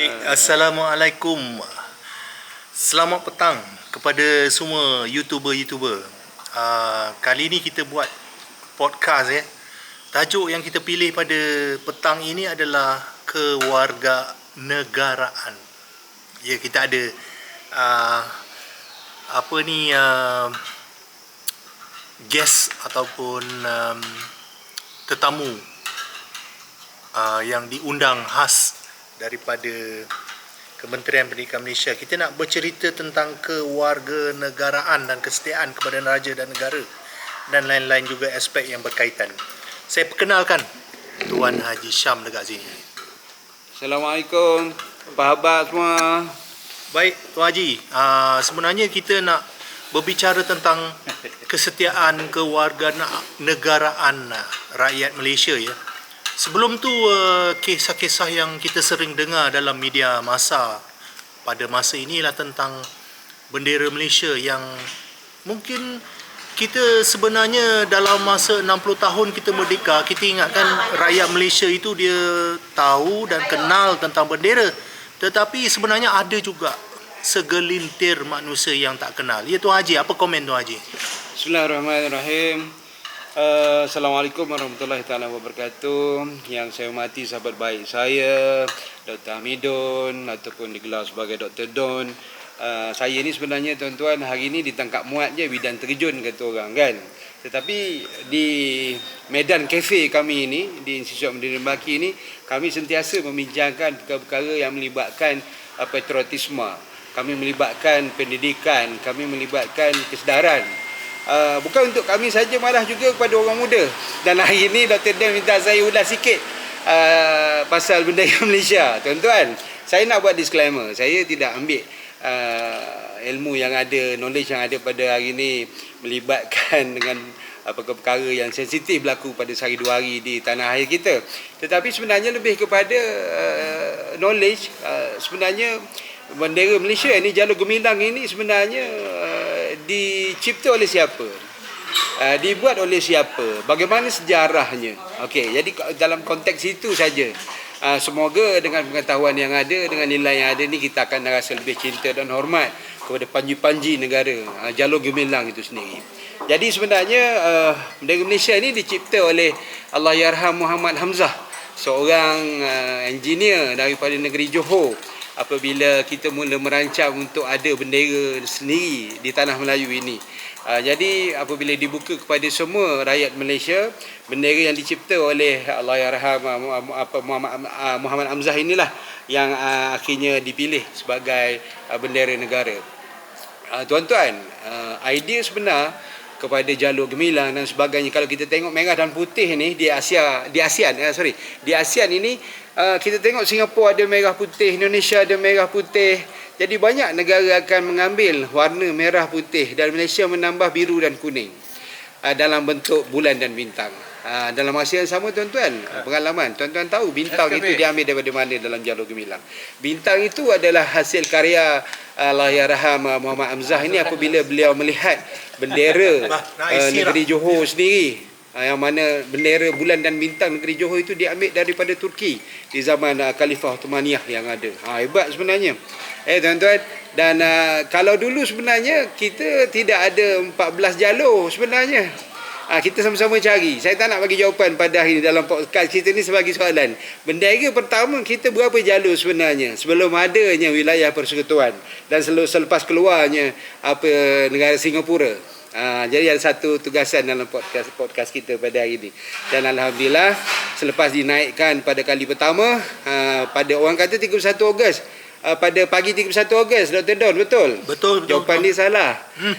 Baik, Assalamualaikum. Selamat petang kepada semua YouTuber-YouTuber. Uh, kali ni kita buat podcast ya. Tajuk yang kita pilih pada petang ini adalah keluarga negaraan. Ya, kita ada uh, apa ni uh, guest ataupun um, tetamu uh, yang diundang khas daripada Kementerian Pendidikan Malaysia. Kita nak bercerita tentang kewarganegaraan dan kesetiaan kepada raja dan negara dan lain-lain juga aspek yang berkaitan. Saya perkenalkan Tuan Haji Syam dekat sini. Assalamualaikum. Apa khabar semua? Baik, Tuan Haji. Uh, sebenarnya kita nak berbicara tentang kesetiaan kewarganegaraan rakyat Malaysia ya. Sebelum tu uh, kisah-kisah yang kita sering dengar dalam media masa pada masa inilah tentang bendera Malaysia yang mungkin kita sebenarnya dalam masa 60 tahun kita merdeka kita ingatkan rakyat Malaysia itu dia tahu dan kenal tentang bendera tetapi sebenarnya ada juga segelintir manusia yang tak kenal. Ya Tuan Haji, apa komen Tuan Haji? Bismillahirrahmanirrahim. Uh, Assalamualaikum warahmatullahi taala wabarakatuh. Yang saya hormati sahabat baik saya, Dr. Hamidun ataupun digelar sebagai Dr. Don. Uh, saya ni sebenarnya tuan-tuan hari ni ditangkap muat je bidan terjun kata orang kan. Tetapi di Medan Cafe kami ini di Institut Medina Baki ini kami sentiasa membincangkan perkara-perkara yang melibatkan uh, patriotisme. Kami melibatkan pendidikan, kami melibatkan kesedaran Uh, bukan untuk kami saja malah juga kepada orang muda. Dan hari ini Dr. Dan minta saya ulas sikit uh, pasal bendera Malaysia. Tuan-tuan saya nak buat disclaimer. Saya tidak ambil uh, ilmu yang ada knowledge yang ada pada hari ini melibatkan dengan apa perkara yang sensitif berlaku pada sehari dua hari di tanah air kita. Tetapi sebenarnya lebih kepada uh, knowledge uh, sebenarnya bendera Malaysia ini jalur gemilang ini sebenarnya dicipta oleh siapa? Uh, dibuat oleh siapa? Bagaimana sejarahnya? Okey, jadi dalam konteks itu saja. Uh, semoga dengan pengetahuan yang ada, dengan nilai yang ada ni kita akan rasa lebih cinta dan hormat kepada panji-panji negara, uh, jalur gemilang itu sendiri. Jadi sebenarnya uh, bendera Malaysia ini dicipta oleh Allah Yarham Muhammad Hamzah, seorang uh, engineer daripada negeri Johor apabila kita mula merancang untuk ada bendera sendiri di tanah Melayu ini. Uh, jadi apabila dibuka kepada semua rakyat Malaysia, bendera yang dicipta oleh Allah Yarham apa Muhammad Amzah inilah yang uh, akhirnya dipilih sebagai bendera negara. Tuan-tuan, idea sebenar kepada jalur gemilang dan sebagainya. Kalau kita tengok merah dan putih ni di Asia di ASEAN eh, sorry. Di ASEAN ini uh, kita tengok Singapura ada merah putih Indonesia ada merah putih. Jadi banyak negara akan mengambil warna merah putih dan Malaysia menambah biru dan kuning uh, dalam bentuk bulan dan bintang Uh, dalam masa yang sama tuan-tuan uh, pengalaman. Tuan-tuan tahu bintang itu diambil daripada mana dalam jalur gemilang. Bintang itu adalah hasil karya Allahyarham uh, Muhammad Amzah ini apabila beliau melihat bendera uh, negeri Johor sendiri. Uh, yang mana bendera bulan dan bintang negeri Johor itu diambil daripada Turki di zaman uh, Khalifah Ottomaniyah yang ada. Ha, hebat sebenarnya. Eh tuan-tuan dan uh, kalau dulu sebenarnya kita tidak ada 14 jalur sebenarnya Ha, kita sama-sama cari. Saya tak nak bagi jawapan pada hari ini dalam podcast kita ni sebagai soalan. Bendera pertama kita berapa jalur sebenarnya sebelum adanya wilayah persekutuan dan selepas keluarnya apa negara Singapura. Ha, jadi ada satu tugasan dalam podcast podcast kita pada hari ini. Dan alhamdulillah selepas dinaikkan pada kali pertama ha, pada orang kata 31 Ogos uh, pada pagi 31 Ogos Dr. Don betul? Betul. Jawapan dia salah. Hmm.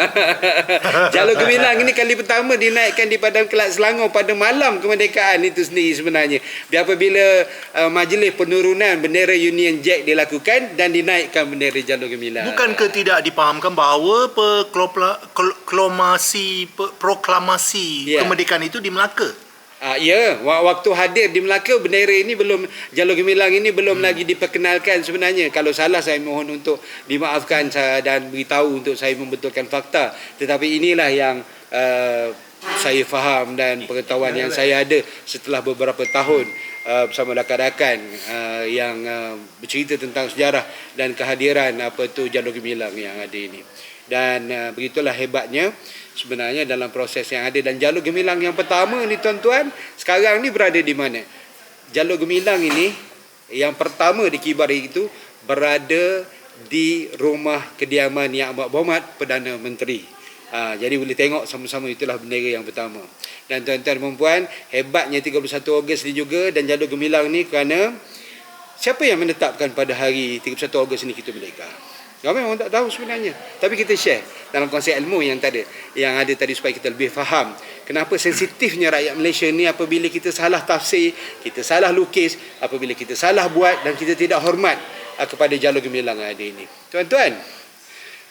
Jalur Gemilang ini kali pertama dinaikkan di Padang Kelak Selangor pada malam kemerdekaan itu sendiri sebenarnya. Biar apabila uh, majlis penurunan bendera Union Jack dilakukan dan dinaikkan bendera Jalur Gemilang. Bukankah tidak dipahamkan bahawa proklamasi proklamasi yeah. kemerdekaan itu di Melaka? Uh, ya, waktu hadir di Melaka bendera ini belum jalur gemilang ini belum hmm. lagi diperkenalkan sebenarnya. Kalau salah saya mohon untuk dimaafkan dan beritahu untuk saya membetulkan fakta. Tetapi inilah yang uh, saya faham dan pengetahuan yang saya ada setelah beberapa tahun uh, bersama rakan-rakan uh, yang uh, bercerita tentang sejarah dan kehadiran apa tu Jalur Gemilang yang ada ini. Dan uh, begitulah hebatnya sebenarnya dalam proses yang ada dan Jalur Gemilang yang pertama ni tuan-tuan sekarang ni berada di mana? Jalur Gemilang ini yang pertama di Kibar itu berada di rumah kediaman Yang Amat Berhormat Perdana Menteri. Ha, jadi boleh tengok sama-sama itulah bendera yang pertama. Dan tuan-tuan dan puan hebatnya 31 Ogos ni juga dan jalur gemilang ni kerana siapa yang menetapkan pada hari 31 Ogos ni kita merdeka? Ramai orang tak tahu sebenarnya. Tapi kita share dalam konsep ilmu yang tadi yang ada tadi supaya kita lebih faham kenapa sensitifnya rakyat Malaysia ni apabila kita salah tafsir, kita salah lukis, apabila kita salah buat dan kita tidak hormat uh, kepada jalur gemilang yang ada ini. Tuan-tuan,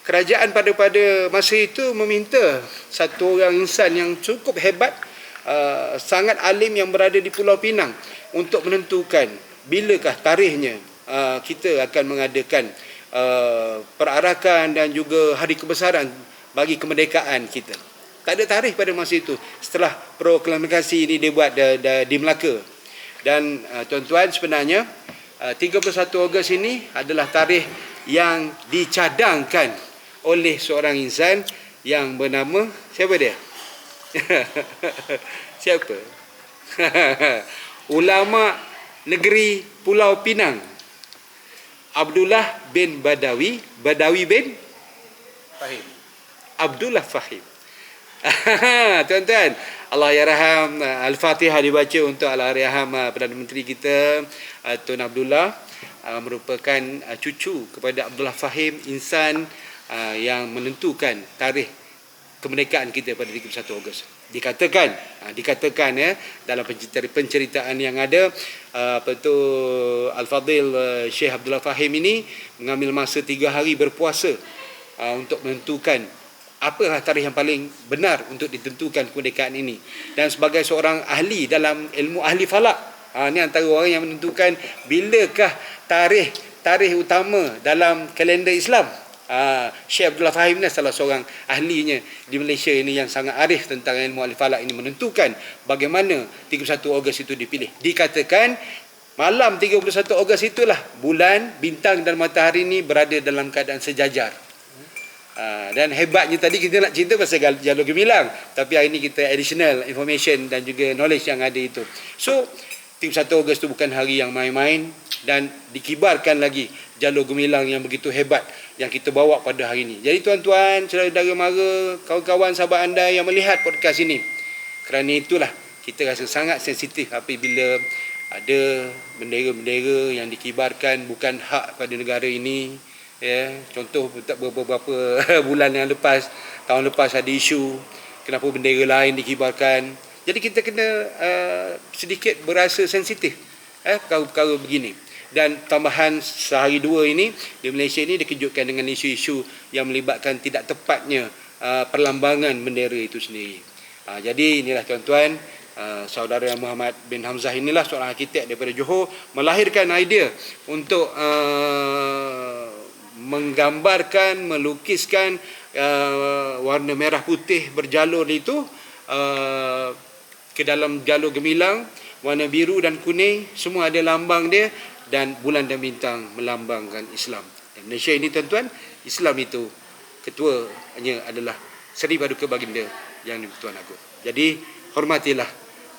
kerajaan pada pada masa itu meminta satu orang insan yang cukup hebat uh, sangat alim yang berada di Pulau Pinang untuk menentukan bilakah tarikhnya uh, kita akan mengadakan uh, perarakan dan juga hari kebesaran bagi kemerdekaan kita. Tak ada tarikh pada masa itu setelah proklamasi ini dibuat di, di, di Melaka. Dan uh, tuan-tuan sebenarnya uh, 31 Ogos ini adalah tarikh yang dicadangkan oleh seorang insan yang bernama siapa dia? siapa? Ulama negeri Pulau Pinang. Abdullah bin Badawi, Badawi bin Fahim. Abdullah Fahim. Tuan-tuan, Allah yarham Al-Fatihah dibaca untuk Allah yarham Perdana Menteri kita uh, Tun Abdullah uh, merupakan uh, cucu kepada Abdullah Fahim insan yang menentukan tarikh kemerdekaan kita pada 31 Ogos. Dikatakan, dikatakan ya dalam penceritaan yang ada apa tu Al-Fadil Syekh Abdullah Fahim ini mengambil masa tiga hari berpuasa untuk menentukan apa tarikh yang paling benar untuk ditentukan kemerdekaan ini. Dan sebagai seorang ahli dalam ilmu ahli falak ha, ini antara orang yang menentukan bilakah tarikh tarikh utama dalam kalender Islam ha, Syekh Abdullah Fahim ni salah seorang ahlinya di Malaysia ini yang sangat arif tentang ilmu ahli falak ini menentukan bagaimana 31 Ogos itu dipilih. Dikatakan malam 31 Ogos itulah bulan bintang dan matahari ini berada dalam keadaan sejajar. Ha, dan hebatnya tadi kita nak cerita pasal jalur gemilang tapi hari ini kita additional information dan juga knowledge yang ada itu. So 31 Ogos itu bukan hari yang main-main dan dikibarkan lagi jalur gemilang yang begitu hebat yang kita bawa pada hari ini. Jadi tuan-tuan saudara mara kawan-kawan sahabat anda yang melihat podcast ini kerana itulah kita rasa sangat sensitif apabila ada bendera-bendera yang dikibarkan bukan hak pada negara ini ya. Contoh beberapa bulan yang lepas tahun lepas ada isu kenapa bendera lain dikibarkan. Jadi kita kena uh, sedikit berasa sensitif eh perkara-perkara begini dan tambahan sehari dua ini di Malaysia ini dikejutkan dengan isu-isu yang melibatkan tidak tepatnya uh, perlambangan bendera itu sendiri. Uh, jadi inilah tuan-tuan Uh, saudara Muhammad bin Hamzah inilah seorang arkitek daripada Johor melahirkan idea untuk uh, menggambarkan, melukiskan uh, warna merah putih berjalur itu uh, ke dalam jalur gemilang, warna biru dan kuning, semua ada lambang dia dan bulan dan bintang melambangkan Islam. Dan Malaysia ini tuan-tuan, Islam itu ketuanya adalah Seri Paduka Baginda yang di-Tuan Agong. Jadi hormatilah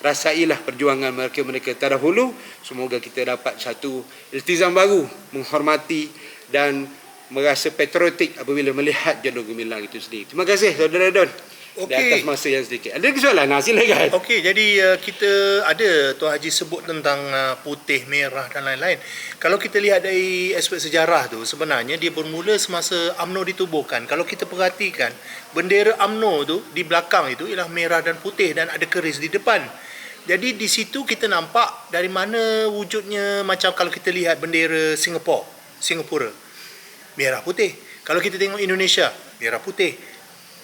rasailah perjuangan mereka mereka terdahulu semoga kita dapat satu iltizam baru menghormati dan merasa patriotik apabila melihat jalur gemilang itu sendiri. Terima kasih saudara Don. Okay. Di atas masa yang sedikit. Ada soalan? Nah, silakan. Okey, jadi uh, kita ada Tuan Haji sebut tentang uh, putih, merah dan lain-lain. Kalau kita lihat dari aspek sejarah tu, sebenarnya dia bermula semasa AMNO ditubuhkan. Kalau kita perhatikan, bendera AMNO tu di belakang itu ialah merah dan putih dan ada keris di depan. Jadi di situ kita nampak dari mana wujudnya macam kalau kita lihat bendera Singapura, Singapura merah putih. Kalau kita tengok Indonesia, merah putih.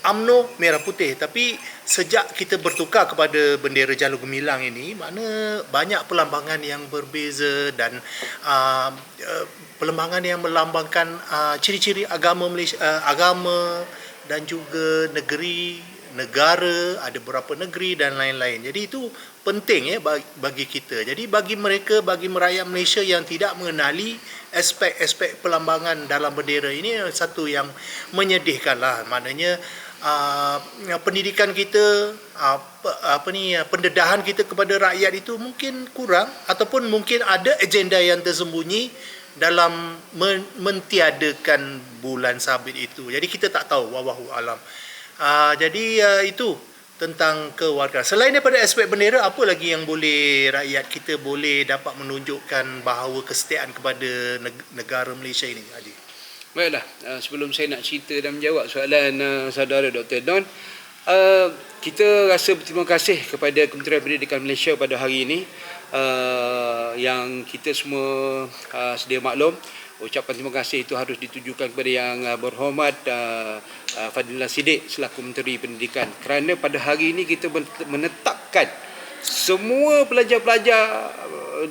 AMNO merah putih tapi sejak kita bertukar kepada bendera jalur gemilang ini mana banyak pelambangan yang berbeza dan uh, uh, pelambangan yang melambangkan uh, ciri-ciri agama Malaysia uh, agama dan juga negeri negara, ada beberapa negeri dan lain-lain. Jadi itu penting ya bagi- kita. Jadi bagi mereka, bagi rakyat Malaysia yang tidak mengenali aspek-aspek pelambangan dalam bendera ini satu yang menyedihkan lah. Maknanya uh, pendidikan kita uh, apa ni uh, pendedahan kita kepada rakyat itu mungkin kurang ataupun mungkin ada agenda yang tersembunyi dalam men- mentiadakan bulan sabit itu. Jadi kita tak tahu wallahu alam. Jadi itu tentang kewarganegaraan. Selain daripada aspek bendera, apa lagi yang boleh rakyat kita boleh dapat menunjukkan bahawa kesetiaan kepada neg- negara Malaysia ini, Adi? Baiklah, uh, sebelum saya nak cerita dan menjawab soalan uh, saudara Dr. Don, uh, kita rasa berterima kasih kepada Kementerian Pendidikan Malaysia pada hari ini uh, yang kita semua uh, sedia maklum ucapan terima kasih itu harus ditujukan kepada yang uh, berhormat uh, uh, Fadilah Sidik selaku Menteri Pendidikan kerana pada hari ini kita men- menetapkan semua pelajar-pelajar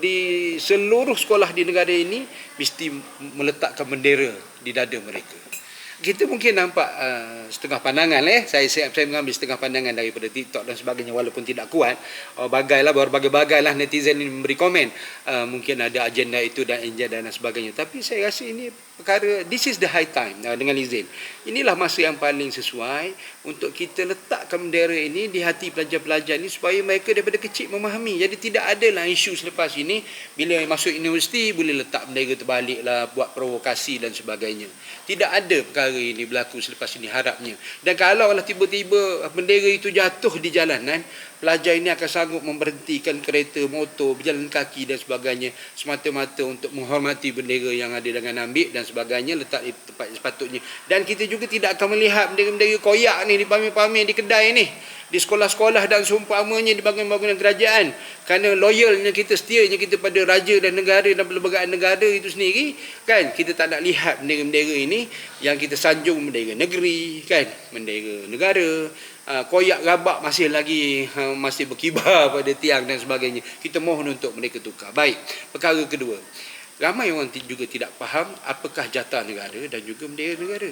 di seluruh sekolah di negara ini mesti meletakkan bendera di dada mereka. Kita mungkin nampak uh, setengah pandangan eh. Saya, saya saya mengambil setengah pandangan daripada TikTok dan sebagainya walaupun tidak kuat. Uh, bagailah berbagai-bagailah netizen ini memberi komen. Uh, mungkin ada agenda itu dan agenda dan sebagainya. Tapi saya rasa ini perkara this is the high time dengan izin inilah masa yang paling sesuai untuk kita letakkan bendera ini di hati pelajar-pelajar ini supaya mereka daripada kecil memahami. Jadi tidak adalah isu selepas ini bila masuk universiti boleh letak bendera terbalik lah buat provokasi dan sebagainya. Tidak ada perkara ini berlaku selepas ini harapnya. Dan kalau lah tiba-tiba bendera itu jatuh di jalanan pelajar ini akan sanggup memberhentikan kereta motor berjalan kaki dan sebagainya semata-mata untuk menghormati bendera yang ada dengan ambil dan sebagainya letak di tempat sepatutnya. Dan kita juga tidak akan melihat bendera-bendera koyak ni dipamer-pamer di kedai ni di sekolah-sekolah dan seumpamanya di bangunan-bangunan kerajaan. Kerana loyalnya kita setianya kita pada raja dan negara dan perlembagaan negara itu sendiri kan? Kita tak nak lihat bendera-bendera ini yang kita sanjung bendera negeri kan? Bendera negara. Uh, koyak rabak masih lagi uh, masih berkibar pada tiang dan sebagainya. Kita mohon untuk mereka tukar. Baik perkara kedua. Ramai orang juga tidak faham apakah jatah negara dan juga bendera negara.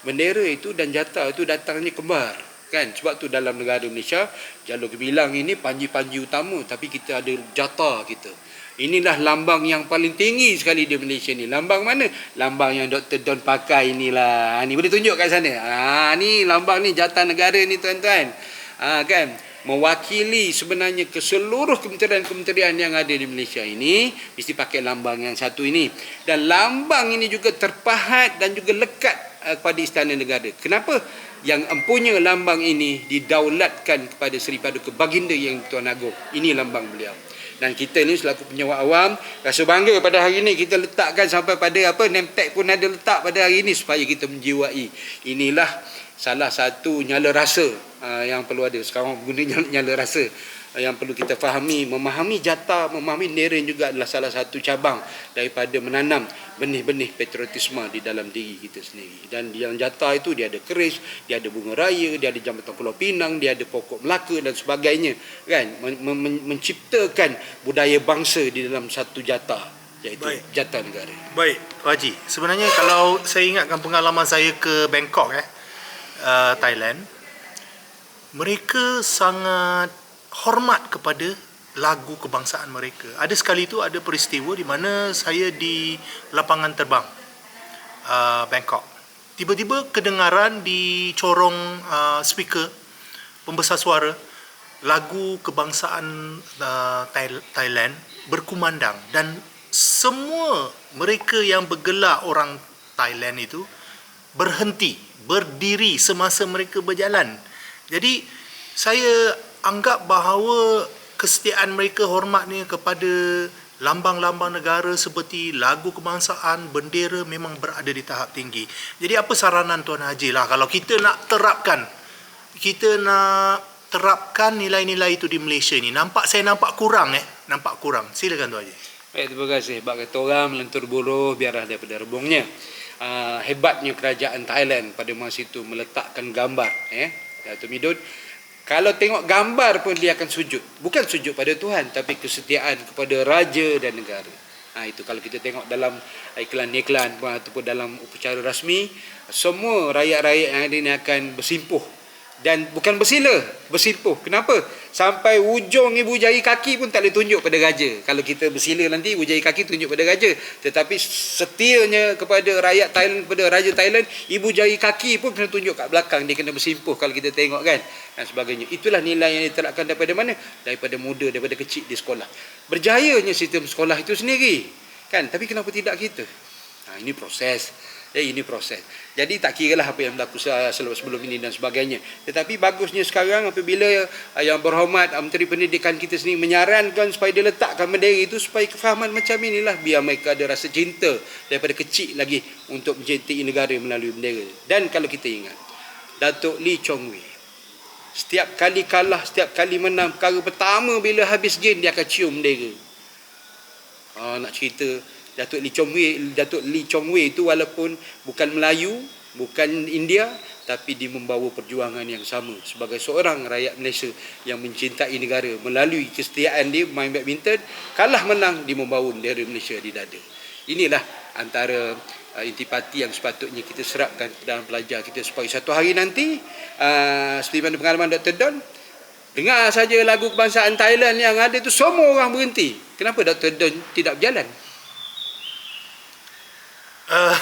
Bendera itu dan jatah itu datangnya kembar kan? Sebab tu dalam negara Malaysia jalur kebilang ini panji-panji utama tapi kita ada jatah kita. Inilah lambang yang paling tinggi sekali di Malaysia ni. Lambang mana? Lambang yang Dr. Don pakai inilah. Ha, ni boleh tunjuk kat sana. Ha ni lambang ni jatah negara ni tuan-tuan. Ha kan? Mewakili sebenarnya ke seluruh kementerian-kementerian yang ada di Malaysia ini mesti pakai lambang yang satu ini. Dan lambang ini juga terpahat dan juga lekat kepada istana negara. Kenapa yang empunya lambang ini didaulatkan kepada Seri Paduka Baginda yang Tuan Agong ini lambang beliau. Dan kita ni selaku penyawak awam rasa bangga pada hari ini kita letakkan sampai pada apa name tag pun ada letak pada hari ini supaya kita menjiwai. Inilah salah satu nyala rasa uh, yang perlu ada. Sekarang guna nyala, nyala rasa. Uh, yang perlu kita fahami memahami jatah memahami bendera juga adalah salah satu cabang daripada menanam benih-benih patriotisme di dalam diri kita sendiri. Dan yang jatah itu dia ada keris dia ada bunga raya dia ada jambatan Pulau Pinang dia ada pokok Melaka dan sebagainya kan? Men- men- menciptakan budaya bangsa di dalam satu jatah iaitu Baik. jatah negara. Baik, Pak Haji. Sebenarnya kalau saya ingatkan pengalaman saya ke Bangkok eh, uh, Thailand, mereka sangat hormat kepada lagu kebangsaan mereka. Ada sekali itu ada peristiwa di mana saya di lapangan terbang uh, Bangkok. Tiba-tiba kedengaran di corong uh, speaker pembesar suara lagu kebangsaan uh, Thai- Thailand berkumandang dan semua mereka yang bergelar orang Thailand itu berhenti, berdiri semasa mereka berjalan. Jadi saya anggap bahawa kesetiaan mereka hormatnya kepada lambang-lambang negara seperti lagu kebangsaan, bendera memang berada di tahap tinggi. Jadi apa saranan Tuan Haji lah kalau kita nak terapkan kita nak terapkan nilai-nilai itu di Malaysia ni. Nampak saya nampak kurang eh, nampak kurang. Silakan Tuan Haji. Baik, terima kasih. Bak kata orang melentur buruh biarlah daripada rebungnya. Uh, hebatnya kerajaan Thailand pada masa itu meletakkan gambar. Eh, Datuk Midun. Kalau tengok gambar pun dia akan sujud. Bukan sujud pada Tuhan tapi kesetiaan kepada raja dan negara. Ha, itu kalau kita tengok dalam iklan-iklan ataupun dalam upacara rasmi, semua rakyat-rakyat yang ini akan bersimpuh dan bukan bersila, bersimpuh. Kenapa? Sampai ujung ibu jari kaki pun tak boleh tunjuk pada raja. Kalau kita bersila nanti ibu jari kaki tunjuk pada raja. Tetapi setianya kepada rakyat Thailand, kepada raja Thailand, ibu jari kaki pun kena tunjuk kat belakang. Dia kena bersimpuh kalau kita tengok kan. Dan sebagainya. Itulah nilai yang diterapkan daripada mana? Daripada muda, daripada kecil di sekolah. Berjayanya sistem sekolah itu sendiri. Kan? Tapi kenapa tidak kita? Ha, ini proses. Eh, ini proses. Jadi tak kira lah apa yang berlaku sebelum ini dan sebagainya. Tetapi bagusnya sekarang apabila uh, yang berhormat uh, Menteri Pendidikan kita sendiri menyarankan supaya dia letakkan bendera itu supaya kefahaman macam inilah biar mereka ada rasa cinta daripada kecil lagi untuk mencintai negara melalui bendera. Dan kalau kita ingat Datuk Lee Chong Wei setiap kali kalah, setiap kali menang perkara pertama bila habis game dia akan cium bendera. Ah, nak cerita Datuk Lee Chong Wei Datuk Lee Chong Wei itu walaupun bukan Melayu, bukan India tapi dia membawa perjuangan yang sama sebagai seorang rakyat Malaysia yang mencintai negara melalui kesetiaan dia main badminton kalah menang dia membawa bendera Malaysia di dada. Inilah antara uh, intipati yang sepatutnya kita serapkan dalam pelajar kita supaya satu hari nanti uh, seperti mana pengalaman Dr. Don dengar saja lagu kebangsaan Thailand yang ada tu semua orang berhenti. Kenapa Dr. Don tidak berjalan? Uh,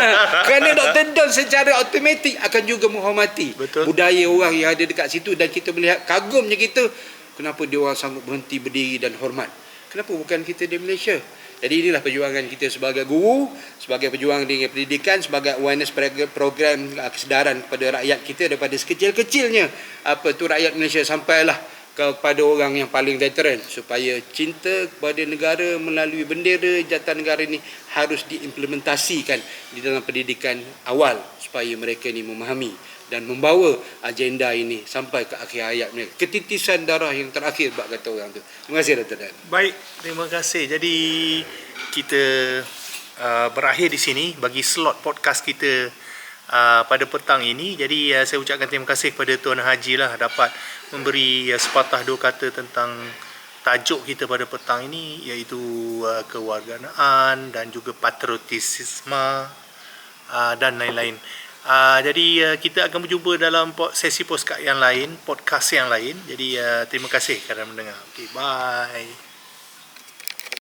Kerana Dr. Don secara automatik akan juga menghormati Betul. budaya orang yang ada dekat situ dan kita melihat kagumnya kita kenapa dia orang sanggup berhenti berdiri dan hormat. Kenapa bukan kita di Malaysia? Jadi inilah perjuangan kita sebagai guru, sebagai pejuang di pendidikan, sebagai awareness program, uh, kesedaran kepada rakyat kita daripada sekecil-kecilnya apa tu rakyat Malaysia sampailah kepada orang yang paling veteran supaya cinta kepada negara melalui bendera jatan negara ini harus diimplementasikan di dalam pendidikan awal supaya mereka ini memahami dan membawa agenda ini sampai ke akhir hayat mereka. Ketitisan darah yang terakhir bak kata orang tu. Terima kasih Dr. Dan. Baik, terima kasih. Jadi kita uh, berakhir di sini bagi slot podcast kita uh, pada petang ini. Jadi uh, saya ucapkan terima kasih kepada Tuan Haji lah dapat memberi uh, sepatah dua kata tentang tajuk kita pada petang ini iaitu uh, kewarganaan dan juga patriotisme uh, dan lain-lain. Uh, jadi uh, kita akan berjumpa dalam sesi podcast yang lain, podcast yang lain. Jadi uh, terima kasih kerana mendengar. Okay, bye.